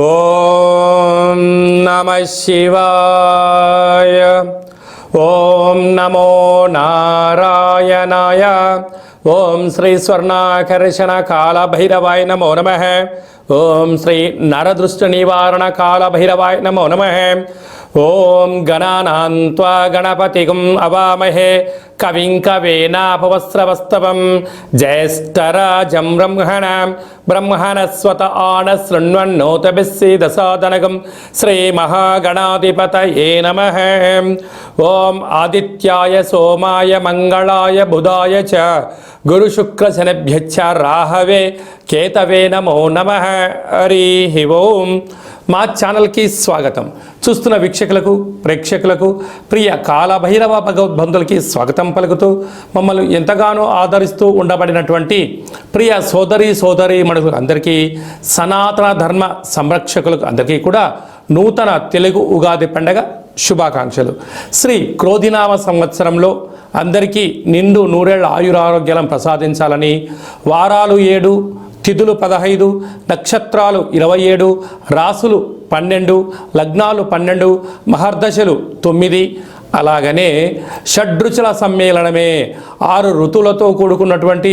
ఓం నమ శివాయ. ఓం నమో నారాయణాయ. ఓం శ్రీ స్వర్ణాకర్షణ కాళభైరవాయ నమో నమ. ఓం శ్రీ నరదృష్టి నివారణ కాళభైరవాయ నమో నమ. ఓం గణానాన్వా గణపతిగం అవామహే. కవిం కవేనాపవస్రవస్తవం జ్యేష్ఠరాజం బ్రహ్మణ. బ్రహ్మణస్వత ఆన శృణ్వన్నోతభిస్సీదసాదనగం శ్రీమహాగణాధిపతయే నమ. ఓం ఆదిత్యాయ సోమాయ మంగళాయ బుధాయ చ. గురుశుక్రశనభ్యచ్చ రాహవే. కేతవే నమో నమ. హరి ఓం. మా ఛానల్కి స్వాగతం. చూస్తున్న వీక్షకులకు ప్రేక్షకులకు ప్రియ కాలభైరవ భగవద్బంధులకి స్వాగతం పలుకుతూ మమ్మల్ని ఎంతగానో ఆదరిస్తూ ఉండబడినటువంటి ప్రియ సోదరి సోదరి మనులు అందరికీ సనాతన ధర్మ సంరక్షకులకు అందరికీ కూడా నూతన తెలుగు ఉగాది పండగ శుభాకాంక్షలు. శ్రీ క్రోధినామ సంవత్సరంలో అందరికీ నిండు నూరేళ్ళ ఆయురారోగ్యాలను ప్రసాదించాలని వారాలు ఏడు తిథులు పదహైదు నక్షత్రాలు ఇరవై ఏడు రాసులు పన్నెండు లగ్నాలు పన్నెండు మహర్దశలు తొమ్మిది. అలాగనే షడ్రుచుల సమ్మేళనమే ఆరు ఋతువులతో కూడుకున్నటువంటి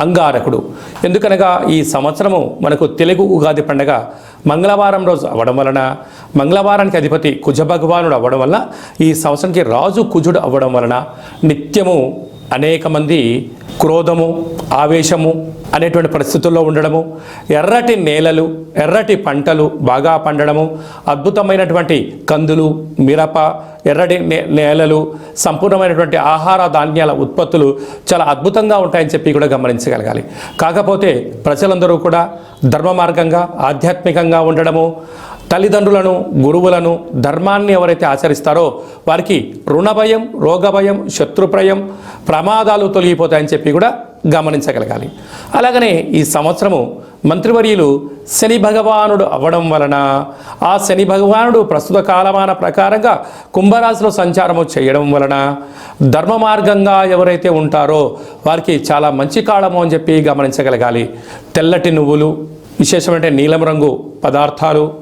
అంగారకుడు. ఎందుకనగా ఈ సంవత్సరము మనకు తెలుగు ఉగాది పండగ మంగళవారం రోజు అవ్వడం వలన మంగళవారానికి అధిపతి కుజ భగవానుడు అవ్వడం వలన ఈ సంవత్సరానికి రాజు కుజుడు అవ్వడం వలన నిత్యము అనేక మంది క్రోధము ఆవేశము అనేటువంటి పరిస్థితుల్లో ఉండడము ఎర్రటి నేలలు ఎర్రటి పంటలు బాగా పండడము అద్భుతమైనటువంటి కందులు మిరప ఎర్రటి నే- నేలలు సంపూర్ణమైనటువంటి ఆహార ధాన్యాల ఉత్పత్తులు చాలా అద్భుతంగా ఉంటాయని చెప్పి కూడా గమనించగలగాలి. కాకపోతే ప్రజలందరూ కూడా ధర్మ మార్గంగా ఆధ్యాత్మికంగా ఉండడము తల్లిదండ్రులను గురువులను ధర్మాన్ని ఎవరైతే ఆచరిస్తారో వారికి రుణభయం రోగభయం శత్రుప్రయం ప్రమాదాలు తొలగిపోతాయని చెప్పి కూడా గమనించగలగాలి. అలాగనే ఈ సంవత్సరము మంత్రివర్యులు శని భగవానుడు అవ్వడం వలన ఆ శని భగవానుడు ప్రస్తుత కాలమాన ప్రకారంగా కుంభరాశిలో సంచారము చేయడం వలన ధర్మ మార్గంగా ఎవరైతే ఉంటారో వారికి చాలా మంచి కాలము అని చెప్పి గమనించగలగాలి. తెల్లటి నువ్వులు విశేషమంటే నీలం రంగు పదార్థాలు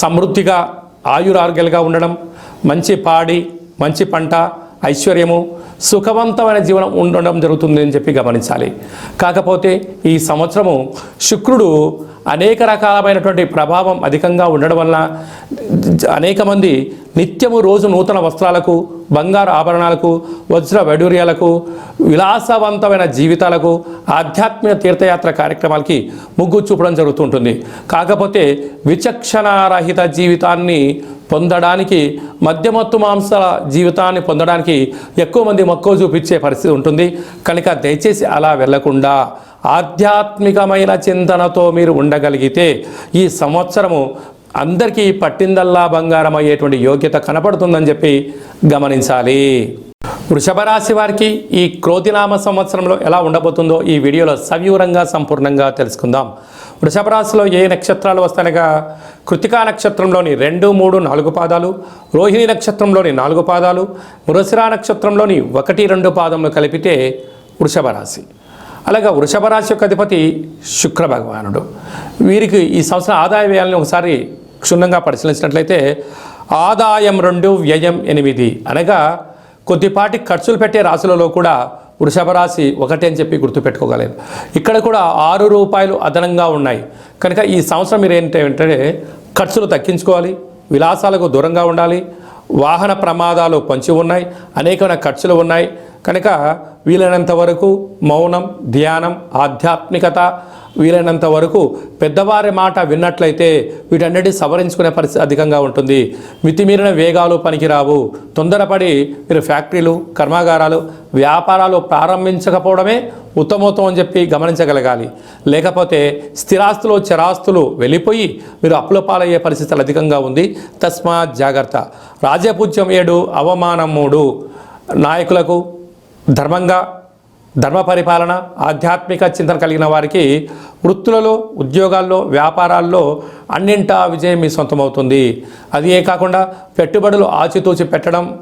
సమృద్ధిగా ఆయురారోగ్యాలుగా ఉండడం మంచి పాడి మంచి పంట ఐశ్వర్యము సుఖవంతమైన జీవనం ఉండడం జరుగుతుంది అని చెప్పి గమనించాలి. కాకపోతే ఈ సంవత్సరము శుక్రుడు అనేక రకాలమైనటువంటి ప్రభావం అధికంగా ఉండడం వలన అనేక మంది నిత్యము రోజు నూతన వస్త్రాలకు బంగారు ఆభరణాలకు వజ్ర వైడూర్యాలకు విలాసవంతమైన జీవితాలకు ఆధ్యాత్మిక తీర్థయాత్ర కార్యక్రమాలకి ముగ్గు చూపడం జరుగుతుంటుంది. కాకపోతే విచక్షణారహిత జీవితాన్ని పొందడానికి మధ్యమత్తు మాంసాల జీవితాన్ని పొందడానికి ఎక్కువ మంది మక్కువ చూపించే పరిస్థితి ఉంటుంది. కనుక దయచేసి అలా వెళ్ళకుండా ఆధ్యాత్మికమైన చింతనతో మీరు ఉండగలిగితే ఈ సంవత్సరము అందరికీ పట్టిందల్లా బంగారం అయ్యేటువంటి యోగ్యత కనపడుతుందని చెప్పి గమనించాలి. వృషభ రాశి వారికి ఈ క్రోతినామ సంవత్సరంలో ఎలా ఉండబోతుందో ఈ వీడియోలో సవివరంగా సంపూర్ణంగా తెలుసుకుందాం. వృషభ రాశిలో ఏ నక్షత్రాలు వస్తాయనగా కృతికా నక్షత్రంలోని రెండు మూడు నాలుగు పాదాలు రోహిణి నక్షత్రంలోని నాలుగు పాదాలు మృసిరా నక్షత్రంలోని ఒకటి రెండు పాదములు కలిపితే వృషభ రాశి అలాగే వృషభ రాశి యొక్క అధిపతి శుక్ర భగవానుడు. వీరికి ఈ సంవత్సరం ఆదాయ వ్యయాలను ఒకసారి క్షుణ్ణంగా పరిశీలించినట్లయితే ఆదాయం రెండు వ్యయం ఎనిమిది అనగా కొద్దిపాటి ఖర్చులు పెట్టే రాశులలో కూడా వృషభ రాశి ఒకటి అని చెప్పి గుర్తుపెట్టుకోగలేదు ఇక్కడ కూడా ఆరు రూపాయలు అదనంగా ఉన్నాయి. కనుక ఈ సంవత్సరం మీరు ఏంటంటే ఖర్చులు తగ్గించుకోవాలి విలాసాలకు దూరంగా ఉండాలి వాహన ప్రమాదాలు పొంచి ఉన్నాయి అనేకమైన ఖర్చులు ఉన్నాయి కనుక వీలైనంత వరకు మౌనం ధ్యానం ఆధ్యాత్మికత వీలైనంత వరకు పెద్దవారి మాట విన్నట్లయితే వీటన్నిటి సవరించుకునే పరిస్థితి అధికంగా ఉంటుంది. మితిమీరిన వేగాలు పనికిరావు. తొందరపడి మీరు ఫ్యాక్టరీలు కర్మాగారాలు వ్యాపారాలు ప్రారంభించకపోవడమే ఉత్తమోత్తం అని చెప్పి గమనించగలగాలి. లేకపోతే స్థిరాస్తులు చరాస్తులు వెళ్ళిపోయి మీరు అప్పుల పాలయ్యే పరిస్థితులు అధికంగా ఉంది. తస్మాత్ జాగ్రత్త. రాజపూజ్యం ఏడు అవమానం మూడు. నాయకులకు ధర్మంగా ధర్మ పరిపాలన ఆధ్యాత్మిక చింతన కలిగిన వారికి వృత్తులలో ఉద్యోగాల్లో వ్యాపారాల్లో అన్నింటా విజయం మీ సొంతమవుతుంది. అది ఏ కాకుండా పెట్టుబడులు ఆచితూచి పెట్టడం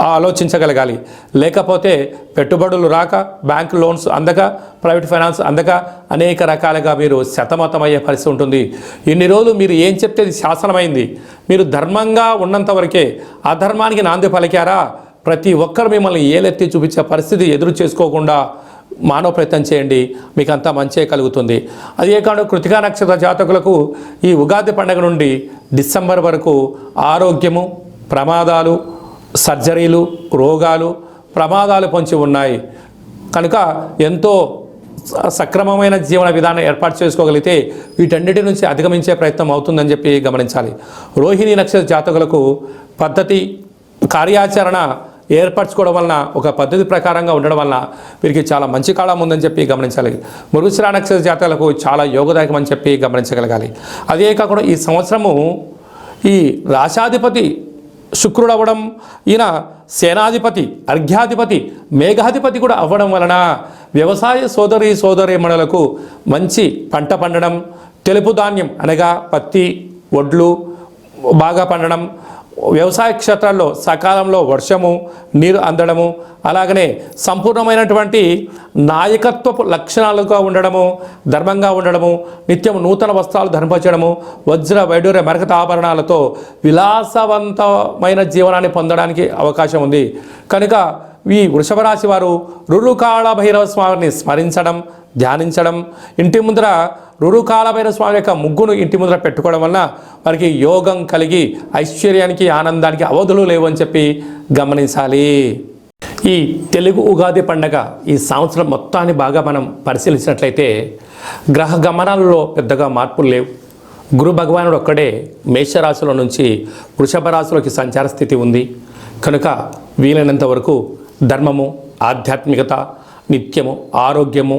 ఆలోచించగలగాలి. లేకపోతే పెట్టుబడులు రాక బ్యాంక్ లోన్స్ అందక ప్రైవేట్ ఫైనాన్స్ అందక అనేక రకాలుగా మీరు శతమతమయ్యే పరిస్థితి ఉంటుంది. ఇన్ని రోజులు మీరు ఏం చెప్తే శాసనమైంది. మీరు ధర్మంగా ఉన్నంత వరకే అధర్మానికి నాంది పలికారా? ప్రతి ఒక్కరు మిమ్మల్ని ఏలెత్తి చూపించే పరిస్థితి ఎదురు చేసుకోకుండా మానవ ప్రయత్నం చేయండి. మీకు అంతా మంచే కలుగుతుంది. అదే కాకుండా కృతికా నక్షత్ర జాతకులకు ఈ ఉగాది పండుగ నుండి డిసెంబర్ వరకు ఆరోగ్యము ప్రమాదాలు సర్జరీలు రోగాలు ప్రమాదాలు పొంచి ఉన్నాయి. కనుక ఎంతో స- సక్రమమైన జీవన విధానం ఏర్పాటు చేసుకోగలిగితే వీటన్నిటి నుంచి అధిగమించే ప్రయత్నం అవుతుందని చెప్పి గమనించాలి. రోహిణి నక్షత్ర జాతకులకు పద్ధతి కార్యాచరణ ఏర్పరచుకోవడం వలన ఒక పద్ధతి ప్రకారంగా ఉండడం వలన వీరికి చాలా మంచి కాలం ఉందని చెప్పి గమనించాలి. మృగశిరా నక్షత్ర జాతకులకు చాలా యోగదాయకం అని చెప్పి గమనించగలగాలి. అదే కాకుండా ఈ సంవత్సరము ఈ రాశాధిపతి శుక్రుడు అవ్వడం ఈయన సేనాధిపతి అర్ఘ్యాధిపతి మేఘాధిపతి కూడా అవ్వడం వలన వ్యవసాయ సోదరి సోదరీమణులకు మంచి పంట పండడం తెలుపు ధాన్యం అనగా పత్తి వడ్లు బాగా పండడం వ్యవసాయ క్షేత్రాల్లో సకాలంలో వర్షము నీరు అందడము అలాగనే సంపూర్ణమైనటువంటి నాయకత్వపు లక్షణాలుగా ఉండడము ధర్మంగా ఉండడము నిత్యం నూతన వస్త్రాలు ధరింపచేయడము వజ్ర వైడూర్య మరకత ఆభరణాలతో విలాసవంతమైన జీవనాన్ని పొందడానికి అవకాశం ఉంది. కనుక ఈ వృషభ రాశి వారు రురుకాళ భైరవ స్వామిని స్మరించడం ధ్యానించడం ఇంటి ముందర రురుకాళ స్వామి యొక్క ముగ్గును ఇంటి ముందర పెట్టుకోవడం వలన వారికి యోగం కలిగి ఐశ్వర్యానికి ఆనందానికి అవధులు లేవు అని చెప్పి గమనించాలి. ఈ తెలుగు ఉగాది పండగ ఈ సంవత్సరం మొత్తాన్ని బాగా మనం పరిశీలించినట్లయితే గ్రహ గమనాలలో పెద్దగా మార్పులు లేవు. గురు భగవానుడు ఒక్కడే మేషరాశిలో నుంచి వృషభ రాశిలోకి సంచార స్థితి ఉంది. కనుక వీలైనంత వరకు ధర్మము ఆధ్యాత్మికత నిత్యము ఆరోగ్యము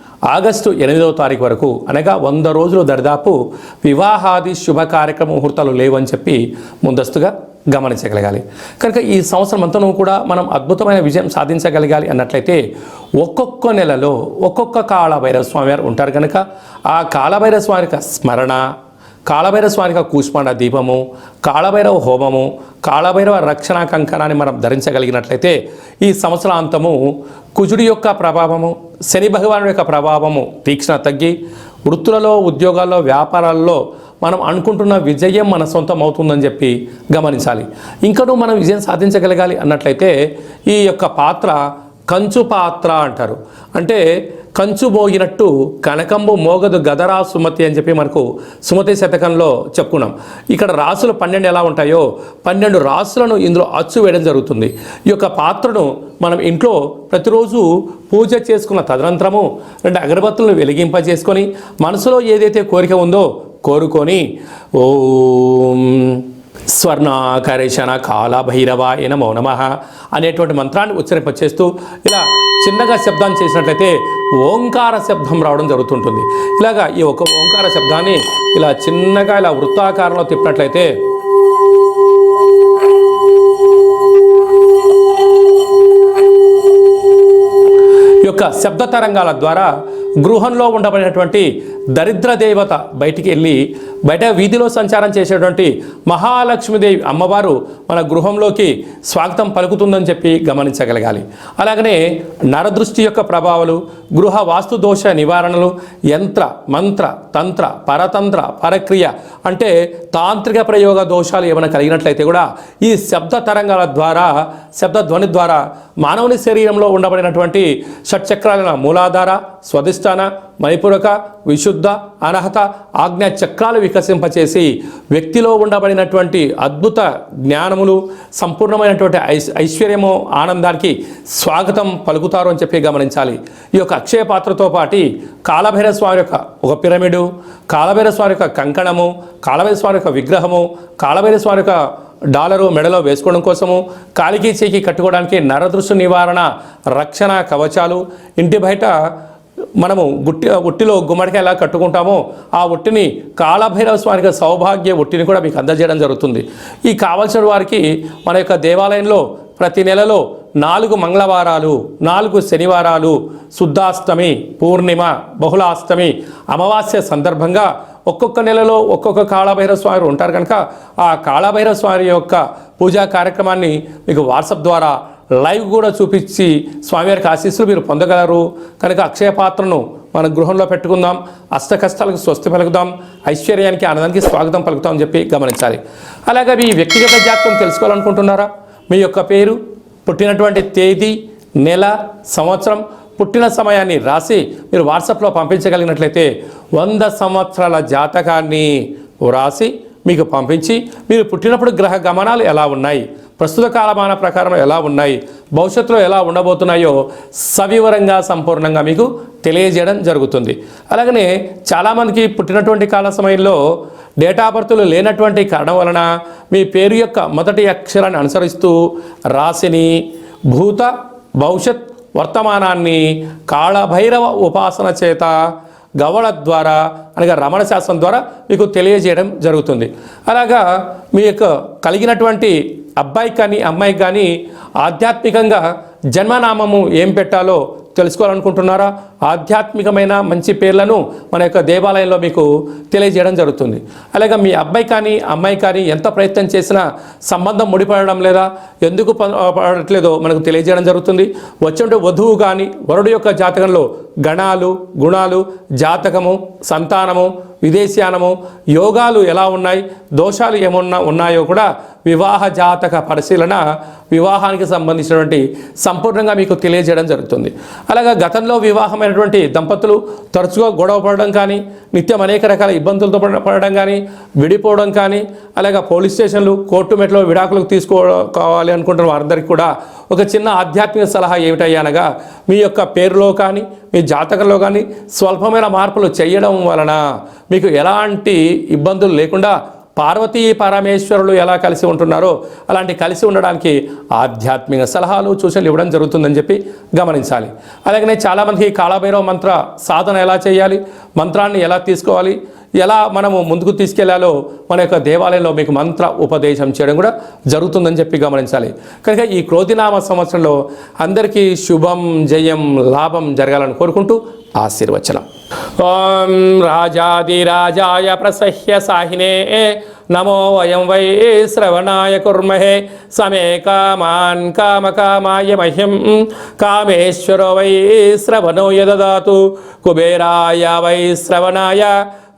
ఆగస్టు ఎనిమిదవ తారీఖు వరకు అనగా వంద రోజులు దరిదాపు వివాహాది శుభ కార్యక్రమ ముహూర్తాలు లేవని చెప్పి ముందస్తుగా గమనించగలగాలి. కనుక ఈ సంవత్సరం అంతను కూడా మనం అద్భుతమైన విజయం సాధించగలగాలి అన్నట్లయితే ఒక్కొక్క నెలలో ఒక్కొక్క కాళభైరవ స్వామి వారు ఉంటారు కనుక ఆ కాళభైరవ స్వామి యొక్క స్మరణ కాళభైరవ స్వామికి యొక్క కూష్మాండ దీపము కాళభైరవ హోమము కాళభైరవ రక్షణ కంకణాన్ని మనం ధరించగలిగినట్లయితే ఈ సంవత్సరాంతము కుజుడి యొక్క ప్రభావము శని భగవాను యొక్క ప్రభావము తీక్షణ తగ్గి వృత్తులలో ఉద్యోగాల్లో వ్యాపారాల్లో మనం అనుకుంటున్న విజయం మన సొంతం అవుతుందని చెప్పి గమనించాలి. ఇంకనూ మనం విజయం సాధించగలగాలి అన్నట్లయితే ఈ యొక్క పాత్ర కంచు పాత్ర అంటారు. అంటే కంచు మోగినట్టు కనకంబు మోగదు గదరా సుమతి అని చెప్పి మనకు సుమతి శతకంలో చెప్పుకున్నాం. ఇక్కడ రాసులు పన్నెండు ఎలా ఉంటాయో పన్నెండు రాసులను ఇందులో అచ్చు వేయడం జరుగుతుంది. ఈ యొక్క పాత్రను మనం ఇంట్లో ప్రతిరోజు పూజ చేసుకున్న తదనంతరము రెండు అగరబత్తులను వెలిగింపజేసుకొని మనసులో ఏదైతే కోరిక ఉందో కోరుకొని ఓం స్వర్ణాకరేషణ కాళభైరవాయ నమో నమ అనేటువంటి మంత్రాన్ని ఉచ్చరింపచేస్తూ ఇలా చిన్నగా శబ్దాన్ని చేసినట్లయితే ఓంకార శబ్దం రావడం జరుగుతుంటుంది. ఇలాగా ఈ ఒక ఓంకార శబ్దాన్ని ఇలా చిన్నగా ఇలా వృత్తాకారంలో తిప్పినట్లయితే ఈ యొక్క శబ్ద తరంగాల ద్వారా గృహంలో ఉండబడినటువంటి దరిద్ర దేవత బయటికి వెళ్ళి బయట వీధిలో సంచారం చేసేటువంటి మహాలక్ష్మీదేవి అమ్మవారు మన గృహంలోకి స్వాగతం పలుకుతుందని చెప్పి గమనించగలగాలి. అలాగనే నరదృష్టి యొక్క ప్రభావాలు గృహ వాస్తు దోష నివారణలు యంత్ర మంత్ర తంత్ర పరతంత్ర పరక్రియ అంటే తాంత్రిక ప్రయోగ దోషాలు ఏమైనా కలిగినట్లయితే కూడా ఈ శబ్ద తరంగాల ద్వారా శబ్ద ధ్వని ద్వారా మానవుని శరీరంలో ఉండబడినటువంటి షట్చక్రాల మూలాధార స్వధిష్టాన మణిపూరక విశుద్ధ అనహత ఆజ్ఞా చక్రాలు వికసింపచేసి వ్యక్తిలో ఉండబడినటువంటి అద్భుత జ్ఞానములు సంపూర్ణమైనటువంటి ఐ ఐశ్వర్యము ఆనందానికి స్వాగతం పలుకుతారు అని చెప్పి గమనించాలి. ఈ యొక్క అక్షయ పాత్రతో పాటి కాలభైర స్వామి యొక్క ఒక పిరమిడు కాలభైర స్వామి యొక్క కంకణము కాలభైర స్వామి యొక్క విగ్రహము కాలభైర స్వామి యొక్క డాలరు మెడలో వేసుకోవడం కోసము కాలికి చేకి కట్టుకోవడానికి నరదృష్టి నివారణ రక్షణ కవచాలు ఇంటి బయట మనము గుట్టి ఒట్టిలో గుమ్మడికాయ ఎలా కట్టుకుంటామో ఆ ఒట్టిని కాళభైరవ స్వామికి సౌభాగ్య ఉట్టిని కూడా మీకు అందజేయడం జరుగుతుంది. ఈ కావలసిన వారికి మన యొక్క దేవాలయంలో ప్రతి నెలలో నాలుగు మంగళవారాలు నాలుగు శనివారాలు శుద్ధాష్టమి పూర్ణిమ బహుళాష్టమి అమావాస్య సందర్భంగా ఒక్కొక్క నెలలో ఒక్కొక్క కాళభైరవ స్వామి ఉంటారు కనుక ఆ కాళభైరవ స్వామి యొక్క పూజా కార్యక్రమాన్ని మీకు వాట్సాప్ ద్వారా లైవ్ కూడా చూపించి స్వామివారికి ఆశీస్సులు మీరు పొందగలరు. కనుక అక్షయ పాత్రను మన గృహంలో పెట్టుకుందాం. అష్ట కష్టాలకు స్వస్తి పలుకుదాం. ఐశ్వర్యానికి ఆనందానికి స్వాగతం పలుకుతాం అని చెప్పి గమనించాలి. అలాగే మీ వ్యక్తిగత జాతకం తెలుసుకోవాలనుకుంటున్నారా? మీ యొక్క పేరు పుట్టినటువంటి తేదీ నెల సంవత్సరం పుట్టిన సమయాన్ని రాసి మీరు వాట్సాప్లో పంపించగలిగినట్లయితే వంద సంవత్సరాల జాతకాన్ని వ్రాసి మీకు పంపించి మీరు పుట్టినప్పుడు గ్రహ గమనాలు ఎలా ఉన్నాయి? ప్రస్తుత కాలమాన ప్రకారం ఎలా ఉన్నాయి? భవిష్యత్తులో ఎలా ఉండబోతున్నాయో సవివరంగా సంపూర్ణంగా మీకు తెలియజేయడం జరుగుతుంది. అలాగనే చాలామందికి పుట్టినటువంటి కాల సమయంలో డేటా బర్త్లు లేనటువంటి కారణం వలన మీ పేరు యొక్క మొదటి అక్షరాన్ని అనుసరిస్తూ రాశిని భూత భవిష్యత్ వర్తమానాన్ని కాళభైరవ ఉపాసన చేత గవళ ద్వారా అనగా రమణ శాస్త్రం ద్వారా మీకు తెలియజేయడం జరుగుతుంది. అలాగా మీ యొక్క కలిగినటువంటి అబ్బాయికి కానీ అమ్మాయికి కానీ ఆధ్యాత్మికంగా జన్మనామము ఏం పెట్టాలో తెలుసుకోవాలనుకుంటున్నారా? ఆధ్యాత్మికమైన మంచి పేర్లను మన యొక్క దేవాలయంలో మీకు తెలియజేయడం జరుగుతుంది. అలాగే మీ అబ్బాయి కానీ అమ్మాయి కానీ ఎంత ప్రయత్నం చేసినా సంబంధం ముడిపడడం లేదా ఎందుకు పడట్లేదో మనకు తెలియజేయడం జరుగుతుంది. వచ్చే వధువు కానీ వరుడు యొక్క జాతకంలో గణాలు గుణాలు జాతకము సంతానము విదేశీయానము యోగాలు ఎలా ఉన్నాయి దోషాలు ఏమన్నా ఉన్నాయో కూడా వివాహ జాతక పరిశీలన వివాహానికి సంబంధించినటువంటి సంపూర్ణంగా మీకు తెలియజేయడం జరుగుతుంది. అలాగే గతంలో వివాహమైనటువంటి దంపతులు తరచుగా గొడవ పడడం కానీ నిత్యం అనేక రకాల ఇబ్బందులతో పడడం కానీ విడిపోవడం కానీ అలాగే పోలీస్ స్టేషన్లు కోర్టు మెట్లో విడాకులకు తీసుకోవాలి అనుకుంటున్న వారందరికీ కూడా ఒక చిన్న ఆధ్యాత్మిక సలహా ఏమిటయ్యానగా మీ యొక్క పేరులో కానీ మీ జాతకంలో కానీ స్వల్పమైన మార్పులు చేయడం వలన మీకు ఎలాంటి ఇబ్బందులు లేకుండా పార్వతీ పరమేశ్వరులు ఎలా కలిసి ఉంటున్నారో అలాంటి కలిసి ఉండడానికి ఆధ్యాత్మిక సలహాలు సూచనలు ఇవ్వడం జరుగుతుందని చెప్పి గమనించాలి. అలాగనే చాలామందికి కాళభైరవ మంత్ర సాధన ఎలా చేయాలి మంత్రాన్ని ఎలా తీసుకోవాలి ఎలా మనము ముందుకు తీసుకెళ్ళాలో మన యొక్క దేవాలయంలో మీకు మంత్ర ఉపదేశం చేయడం కూడా జరుగుతుందని చెప్పి గమనించాలి. కనుక ఈ క్రోధినామ సంవత్సరంలో అందరికీ శుభం జయం లాభం జరగాలని కోరుకుంటూ ఆశీర్వచనం. ఓం రాజాదిరాజాయ ప్రసహ్య సాహినే నమో వయం వై శ్రవణాయ కుర్మహే సమే కామాన్ కామకామాయ మహ్యం కామేశ్వరో వై శ్రవణో యదదాతు కుబేరాయ వై శ్రవణాయ